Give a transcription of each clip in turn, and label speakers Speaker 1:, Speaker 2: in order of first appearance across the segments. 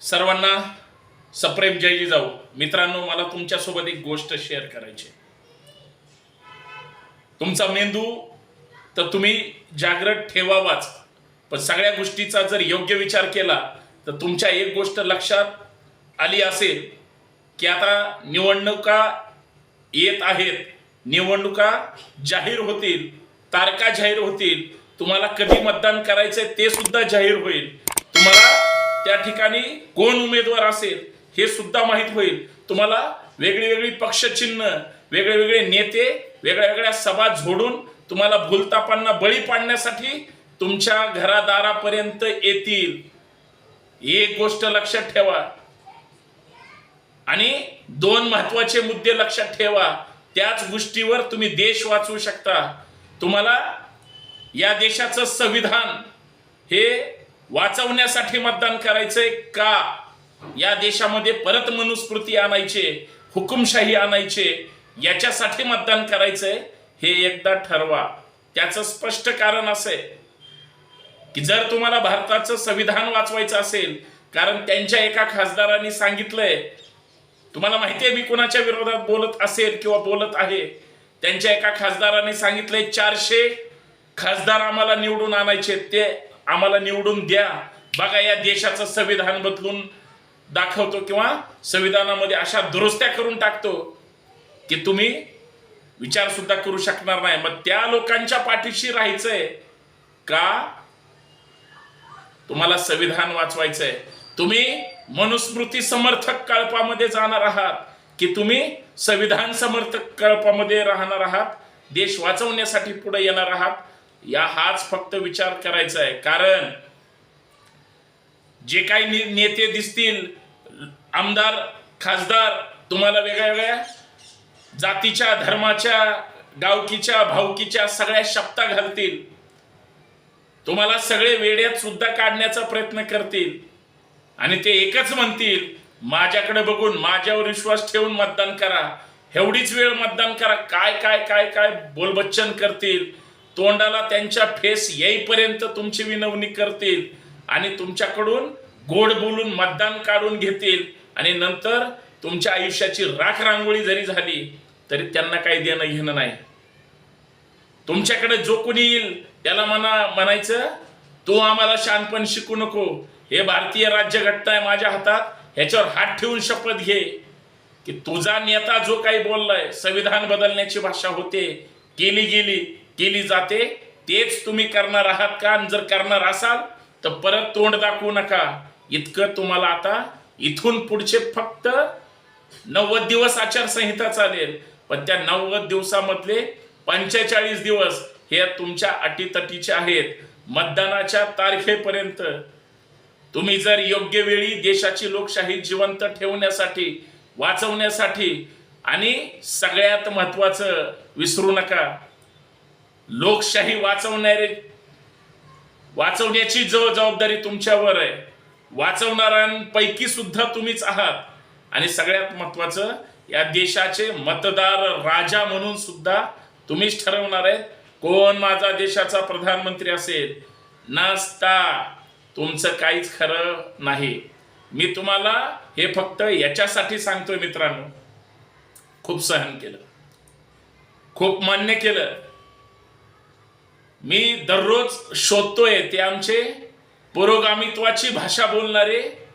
Speaker 1: सर्वांना सप्रेम जय जिजाऊ. मित्रांनो मला तुमच्यासोबत एक गोष्ट शेअर करायची तुमचा मेंदू तर तुम्ही जागृत ठेवावाच पण सगळ्या गोष्टीचा जर योग्य विचार केला तर तुमच्या एक गोष्ट लक्षात आली असेल की आता निवडणुका येत आहेत. निवडणुका जाहीर होतील तारका जाहीर होतील. तुम्हाला कधी मतदान करायचंय ते सुद्धा जाहीर होईल. त्या ठिकाणी कोण उमेदवार असेल हे सुद्धा माहीत होईल. तुम्हाला वेगळी वेगळी पक्षचिन्ह वेगळे वेगळे नेते वेगळ्या वेगळ्या सभा जोडून तुम्हाला भूलतापांना बळी पाडण्यासाठी तुमच्या घरादारापर्यंत येतील. एक गोष्ट लक्षात ठेवा. आणि दोन महत्त्वाचे मुद्दे लक्षात ठेवा. त्याच गोष्टीवर तुम्ही देश वाचवू शकता. तुम्हाला या देशाचं संविधान हे वाचवण्यासाठी मतदान करायचंय का? या देशामध्ये परत मनुस्मृती आणायचे हुकुमशाही आणायचे याच्यासाठी मतदान करायचंय हे एकदा ठरवा. त्याचं स्पष्ट कारण असे की जर तुम्हाला भारताचं संविधान वाचवायचं असेल कारण त्यांच्या एका खासदारांनी सांगितलंय तुम्हाला माहिती आहे मी कोणाच्या विरोधात बोलत असेल किंवा बोलत आहे? त्यांच्या एका खासदाराने सांगितलंय चारशे खासदार आम्हाला निवडून आणायचे ते आम्हाला निवडून द्या. बघा या देशाचं संविधान बदलून दाखवतो किंवा संविधानामध्ये अशा दुरुस्त्या करून टाकतो की तुम्ही विचार सुद्धा करू शकणार नाही. मग त्या लोकांच्या पाठीशी राहायचंय का? तुम्हाला संविधान वाचवायचंय. तुम्ही मनुस्मृती समर्थक कळपामध्ये जाणार आहात की तुम्ही संविधान समर्थक कळपामध्ये राहणार आहात. देश वाचवण्यासाठी पुढे येणार आहात. या हाच फक्त विचार करायचा आहे. कारण जे काही नेते दिसतील आमदार खासदार तुम्हाला वेगळ्या वेगळ्या जातीच्या धर्माच्या गावकीच्या भावकीच्या सगळ्या शब्दा घालतील. तुम्हाला सगळे वेड्यात सुद्धा काढण्याचा प्रयत्न करतील. आणि ते एकच म्हणतील माझ्याकडे बघून माझ्यावर विश्वास ठेवून मतदान करा. एवढीच वेळ मतदान करा. काय काय काय काय बोलबच्चन करतील. तोंडाला त्यांच्या फेस येईपर्यंत तुमची विनवणी करतील आणि तुमच्याकडून गोड बोलून मतदान काढून घेतील. आणि नंतर तुमच्या आयुष्याची राख रांगोळी जरी झाली तरी त्यांना काही देणं घेणं नाही. तुमच्याकडे जो कोणी येईल त्याला म्हणा म्हणायचं तू आम्हाला शानपण शिकू नको. हे भारतीय राज्यघटना आहे माझ्या हातात. ह्याच्यावर हात ठेवून शपथ घे. की तुझा नेता जो काही बोललाय संविधान बदलण्याची भाषा होते केली गेली केली जाते तेच तुम्ही करणार आहात का? आणि जर करणार असाल तर परत तोंड दाखवू नका. इतकं तुम्हाला आता इथून पुढचे फक्त नव्वद दिवस आचारसंहिता चालेल. पण त्या नव्वद दिवसामधले पंचेचाळीस दिवस हे तुमच्या अटीतटीचे आहेत. मतदानाच्या तारखेपर्यंत. तुम्ही जर योग्य वेळी देशाची लोकशाही जिवंत ठेवण्यासाठी वाचवण्यासाठी आणि सगळ्यात महत्वाचं विसरू नका. लोकशाही वाचवणारे वाचवण्याची जो जबाबदारी तुमच्यावर आहे. वाचवणाऱ्यांपैकी सुद्धा तुम्हीच आहात. आणि सगळ्यात महत्वाचं या देशाचे मतदार राजा म्हणून सुद्धा तुम्हीच ठरवणार आहेत कोण माझा देशाचा प्रधानमंत्री असेल? नसता. तुमचं काहीच खरं नाही. मी तुम्हाला हे फक्त याच्यासाठी सांगतोय मित्रांनो. खूप सहन केलं. खूप मान्य केलं. मी दररोज शोधतोय ते आमचे पुरोगामित्वाची भाषा बोलणारे.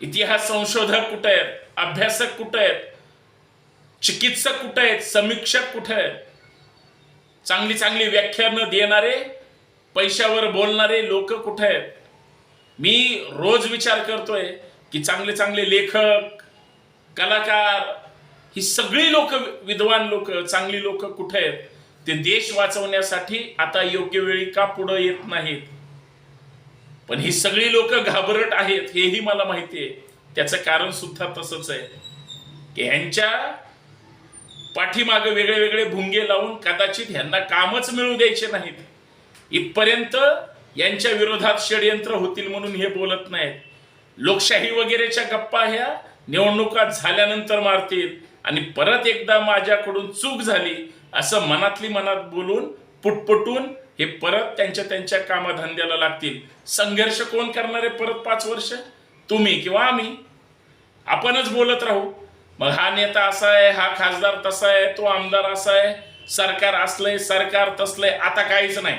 Speaker 1: इतिहास संशोधक कुठे आहेत? अभ्यासक कुठे आहेत? चिकित्सक कुठे आहेत? समीक्षक कुठे आहेत? चांगली चांगली व्याख्यानं देणारे पैशावर बोलणारे लोक कुठे आहेत? मी रोज विचार करतोय की चांगले चांगले लेखक कलाकार ही सगळी लोक विद्वान लोक चांगली लोक कुठे आहेत? ते देश वाचवण्यासाठी आता योग्य वेळी का पुढं येत नाहीत? पण ही सगळी लोक घाबरट आहेत हेही मला माहिती आहे. त्याचं कारण सुद्धा तसंच आहे. की ह्यांच्या पाठीमागे वेगळे वेगळे भुंगे लावून कदाचित ह्यांना कामच मिळू द्यायचे नाहीत. इथपर्यंत यांच्या विरोधात षडयंत्र होतील म्हणून हे बोलत नाहीत. लोकशाही वगैरेच्या गप्पा ह्या निवडणुका झाल्यानंतर मारतील. आणि परत एकदा माझ्याकडून चूक झाली असं मनातली मनात बोलून पुटपुटून हे परत त्यांच्या त्यांच्या कामाधंद्याला लागतील. संघर्ष कोण करणार आहे परत पाच वर्ष? तुम्ही किंवा आम्ही. आपणच बोलत राहू. मग हा नेता असा आहे हा खासदार तसा आहे तो आमदार असा आहे. सरकार असलंय सरकार तसलंय आता काहीच नाही.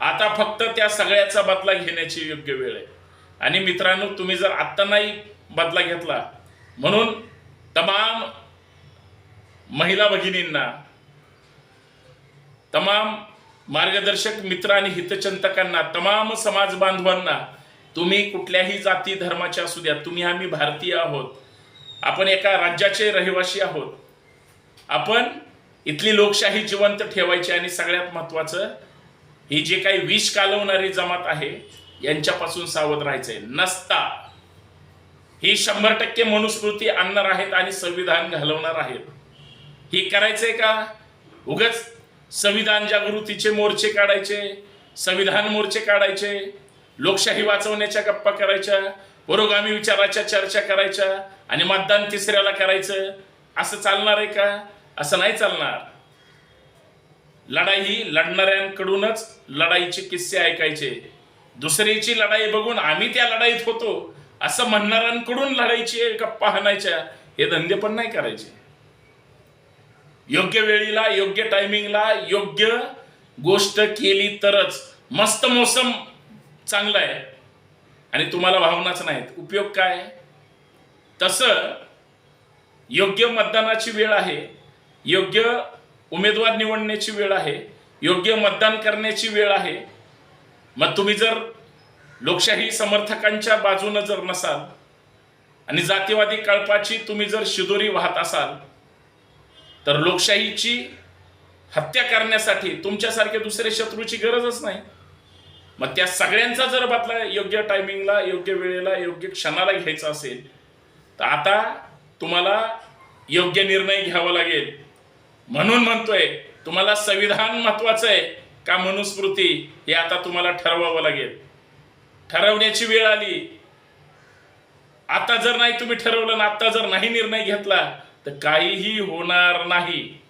Speaker 1: आता फक्त त्या सगळ्याचा बदला घेण्याची योग्य वेळ आहे. आणि मित्रांनो तुम्ही जर आत्ता नाही बदला घेतला म्हणून तमाम महिला भगिनींना तमाम मार्गदर्शक मित्र आणि हितचिंतकांना तमाम समाज बांधवांना तुम्ही कुठल्याही जाती धर्माचे असू द्या तुम्ही आम्ही भारतीय आहोत. आपण एका राज्याचे रहिवासी आहोत. आपण इथली लोकशाही जिवंत ठेवायची आणि सगळ्यात महत्वाचं ही जे काही विष कालवणारी जमात आहे यांच्यापासून सावध राहायचंय. नसता. ही शंभर टक्के मनुस्मृती आणणार आहेत आणि संविधान घालवणार आहेत. हे करायचंय का? उगच संविधान जागृतीचे मोर्चे काढायचे संविधान मोर्चे काढायचे लोकशाही वाचवण्याच्या गप्पा करायच्या पुरोगामी विचाराच्या चर्चा करायच्या आणि मतदान तिसऱ्याला करायचं असं चालणार आहे का? असं नाही चालणार. लढाई ही लढणाऱ्यांकडूनच लढाईचे किस्से ऐकायचे. दुसरीची लढाई बघून आम्ही त्या लढाईत होतो असं म्हणणाऱ्यांकडून लढाईची गप्पा हाणायच्या हे धंदे पण नाही करायचे. योग्य वेळीला योग्य टायमिंगला योग्य गोष्ट केली तरच. मस्त मोसम चांगला आहे. आणि तुम्हाला भावनाच नाहीत. उपयोग काय? तसं योग्य मतदानाची वेळ आहे. योग्य उमेदवार निवडण्याची वेळ आहे. योग्य मतदान करण्याची वेळ आहे. मग तुम्ही जर लोकशाही समर्थकांच्या बाजूनं जर नसाल आणि जातीवादी कळपाची तुम्ही जर शिदोरी वाहत असाल तर लोकशाहीची हत्या करण्यासाठी तुमच्यासारख्या दुसऱ्या शत्रूची गरजच नाही. मग त्या सगळ्यांचा जर बदला योग्य टायमिंगला योग्य वेळेला योग्य क्षणाला घ्यायचा असेल तर आता तुम्हाला योग्य निर्णय घ्यावा लागेल. म्हणून म्हणतोय तुम्हाला संविधान महत्वाचं आहे का मनुस्मृती हे आता तुम्हाला ठरवावं लागेल. ठरवण्याची वेळ आली. आता जर नाही तुम्ही ठरवलं ना आता जर नाही निर्णय घेतला तर काहीही होणार नाही.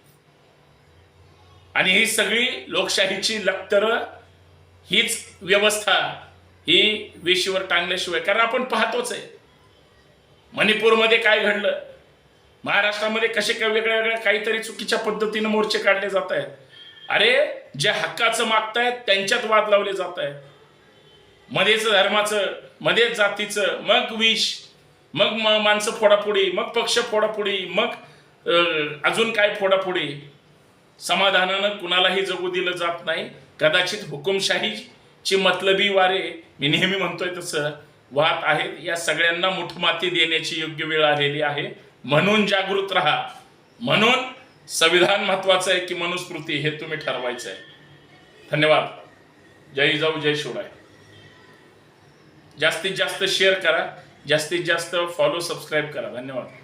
Speaker 1: आणि ही सगळी लोकशाहीची लक्तर हीच व्यवस्था ही वेशीवर टांगल्याशिवाय कारण आपण पाहतोच आहे. मणिपूरमध्ये काय घडलं? महाराष्ट्रामध्ये कसे काय वेगळ्या वेगळ्या काहीतरी चुकीच्या पद्धतीनं मोर्चे काढले जात आहेत. अरे जे हक्काचं मागतायत त्यांच्यात वाद लावले जात आहेत. मध्येच धर्माचं मध्येच जातीचं मग विष. मग म- माणसं फोडाफोडी मग पक्ष फोडाफोडी मग अजून काय फोडाफोडी? समाधानानं कुणालाही जगू दिलं जात नाही. कदाचित हुकुमशाहीची मतलबी वारे मी नेहमी म्हणतोय तसं वाहत आहेत. या सगळ्यांना मुठमाती देण्याची योग्य वेळ आलेली आहे. म्हणून जागृत राहा. म्हणून संविधान महत्वाचं आहे की मनुस्मृती हे तुम्ही ठरवायचं आहे. धन्यवाद. जय जाऊ जय शिवराय. जास्तीत जास्त शेअर करा. जास्तीत जास्त फॉलो सबस्क्राईब करा. धन्यवाद.